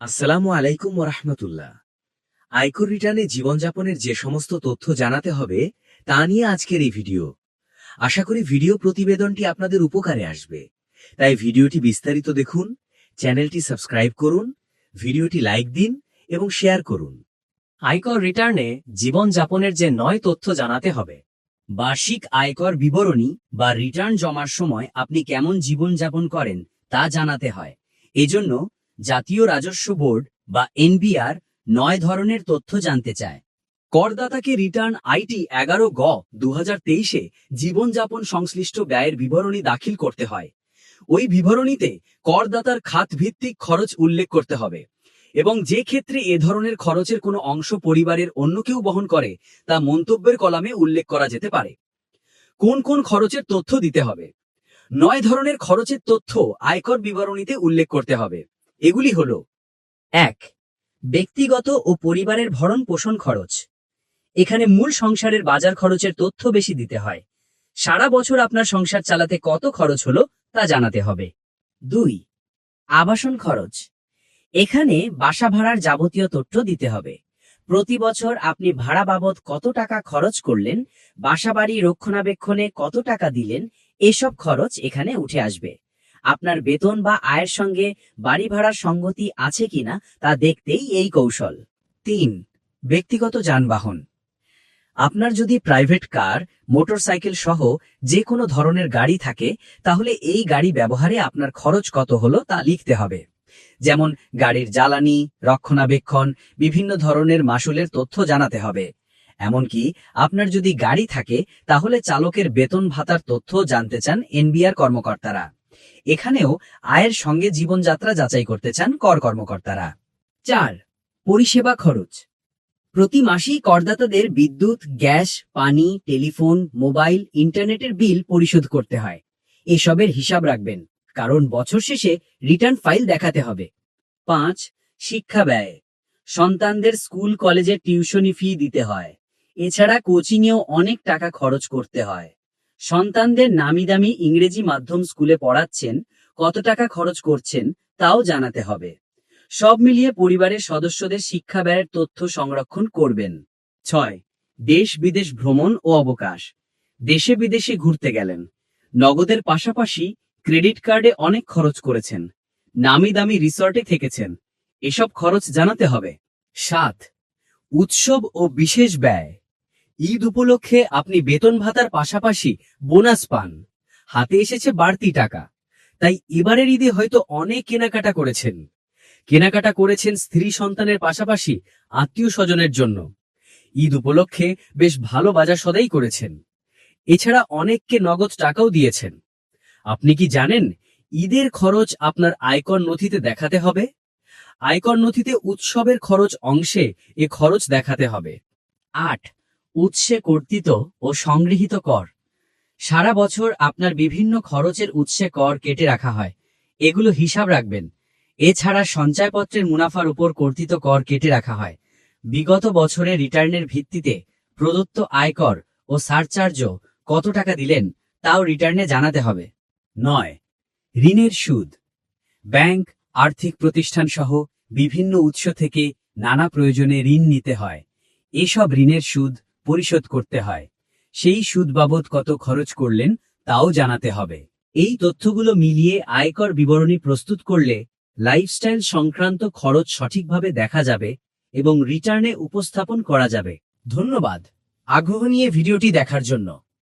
আসসালামু আলাইকুম ওরহমতুল্লাহ। আয়কর রিটার্নে জীবনযাপনের যে সমস্ত তথ্য জানাতে হবে, তা নিয়ে আজকের এই ভিডিও। আশা করি ভিডিও প্রতিবেদনটি আপনাদের উপকারে আসবে। তাই ভিডিওটি বিস্তারিত দেখুন, চ্যানেলটি সাবস্ক্রাইব করুন, ভিডিওটি লাইক দিন এবং শেয়ার করুন। আয়কর রিটার্নে জীবনযাপনের যে নয় তথ্য জানাতে হবে, বার্ষিক আয়কর বিবরণী বা রিটার্ন জমার সময় আপনি কেমন জীবনযাপন করেন তা জানাতে হয়। এজন্য জাতীয় রাজস্ব বোর্ড বা এনবিআর নয় ধরনের তথ্য জানতে চায়। করদাতাকে রিটার্ন আইটি এগারো গ দু হাজার তেইশে জীবনযাপন সংশ্লিষ্ট ব্যয়ের বিবরণী দাখিল করতে হয়। ওই বিবরণীতে করদাতার খাত ভিত্তিক খরচ উল্লেখ করতে হবে এবং যে ক্ষেত্রে এ ধরনের খরচের কোনো অংশ পরিবারের অন্য কেউ বহন করে, তা মন্তব্যের কলামে উল্লেখ করা যেতে পারে। কোন কোন খরচের তথ্য দিতে হবে? নয় ধরনের খরচের তথ্য আয়কর বিবরণীতে উল্লেখ করতে হবে। এগুলি হল, এক, ব্যক্তিগত ও পরিবারের ভরণ পোষণ খরচ। এখানে মূল সংসারের বাজার খরচের তথ্য বেশি দিতে হয়। সারা বছর আপনার সংসার চালাতে কত খরচ হলো তা জানাতে হবে। দুই, আবাসন খরচ। এখানে বাসা ভাড়ার যাবতীয় তথ্য দিতে হবে। প্রতি বছর আপনি ভাড়া বাবদ কত টাকা খরচ করলেন, বাসাবাড়ি রক্ষণাবেক্ষণে কত টাকা দিলেন, এসব খরচ এখানে উঠে আসবে। আপনার বেতন বা আয়ের সঙ্গে বাড়ি ভাড়ার সঙ্গতি আছে কিনা তা দেখতেই এই কৌশল। তিন, ব্যক্তিগত যানবাহন। আপনার যদি প্রাইভেট কার, মোটরসাইকেল সহ যে কোনো ধরনের গাড়ি থাকে, তাহলে এই গাড়ি ব্যবহারে আপনার খরচ কত হলো তা লিখতে হবে। যেমন গাড়ির জ্বালানি, রক্ষণাবেক্ষণ, বিভিন্ন ধরনের মাসুলের তথ্য জানাতে হবে। এমনকি আপনার যদি গাড়ি থাকে, তাহলে চালকের বেতন ভাতার তথ্য জানতে চান এনবিআর কর্মকর্তারা। এখানেও আয়ের সঙ্গে জীবনযাত্রা যাচাই করতে চান কর কর্মকর্তারা। চার, পরিষেবা খরচ। প্রতি মাসেই করদাতাদের বিদ্যুৎ, গ্যাস, পানি, টেলিফোন, মোবাইল, ইন্টারনেটের বিল পরিশোধ করতে হয়। এসবের হিসাব রাখবেন, কারণ বছর শেষে রিটার্ন ফাইল দেখাতে হবে। পাঁচ, শিক্ষা ব্যয়। সন্তানদের স্কুল কলেজের টিউশনি ফি দিতে হয়। এছাড়া কোচিংয়েও অনেক টাকা খরচ করতে হয়। সন্তানদের নামি দামি ইংরেজি মাধ্যম স্কুলে পড়াচ্ছেন, কত টাকা খরচ করছেন, তাও জানাতে হবে। সব মিলিয়ে পরিবারের সদস্যদের শিক্ষা ব্যয়ের তথ্য সংরক্ষণ করবেন। ছয়, দেশ বিদেশ ভ্রমণ ও অবকাশ। দেশে বিদেশে ঘুরতে গেলেন। নগদের পাশাপাশি ক্রেডিট কার্ডে অনেক খরচ করেছেন। নামি দামি রিসর্টে থেকেছেন। এসব খরচ জানাতে হবে। সাত, উৎসব ও বিশেষ ব্যয়। ঈদ উপলক্ষে আপনি বেতন ভাতার পাশাপাশি বোনাস পান। হাতে এসেছে বাড়তি টাকা। তাই এবারের ঈদে হয়তো অনেক কেনাকাটা করেছেন। কেনাকাটা করেছেন স্ত্রী সন্তানের পাশাপাশি আত্মীয় স্বজনের জন্য। ঈদ উপলক্ষে বেশ ভালো বাজার সদাই করেছেন। এছাড়া অনেককে নগদ টাকাও দিয়েছেন। আপনি কি জানেন ঈদের খরচ আপনার আয়কর নথিতে দেখাতে হবে? আয়কর নথিতে উৎসবের খরচ অংশে এ খরচ দেখাতে হবে। আট উৎসে কর্তৃত ও সংগৃহীত কর। সারা বছর আপনার বিভিন্ন খরচের উৎসে কর কেটে রাখা হয়। এগুলো হিসাব রাখবেন। এছাড়া সঞ্চয়পত্রের মুনাফার উপর কর্তৃত কর কেটে রাখা হয়। বিগত বছরে রিটার্নের ভিত্তিতে প্রদত্ত আয়কর ও সারচার্জও কত টাকা দিলেন তাও রিটার্নে জানাতে হবে। নয়। ঋণের সুদ। ব্যাংক, আর্থিক প্রতিষ্ঠান সহ বিভিন্ন উৎস থেকে নানা প্রয়োজনে ঋণ নিতে হয়। এসব ঋণের সুদ পরিশোধ করতে হয়। সেই সুদ বাবদ কত খরচ করলেন তাও জানাতে হবে। এই তথ্যগুলো মিলিয়ে আয়কর বিবরণী প্রস্তুত করলে লাইফস্টাইল সংক্রান্ত খরচ সঠিকভাবে দেখা যাবে এবং রিটার্নে উপস্থাপন করা যাবে। ধন্যবাদ। আগ্রহ নিয়ে ভিডিওটি দেখার জন্য।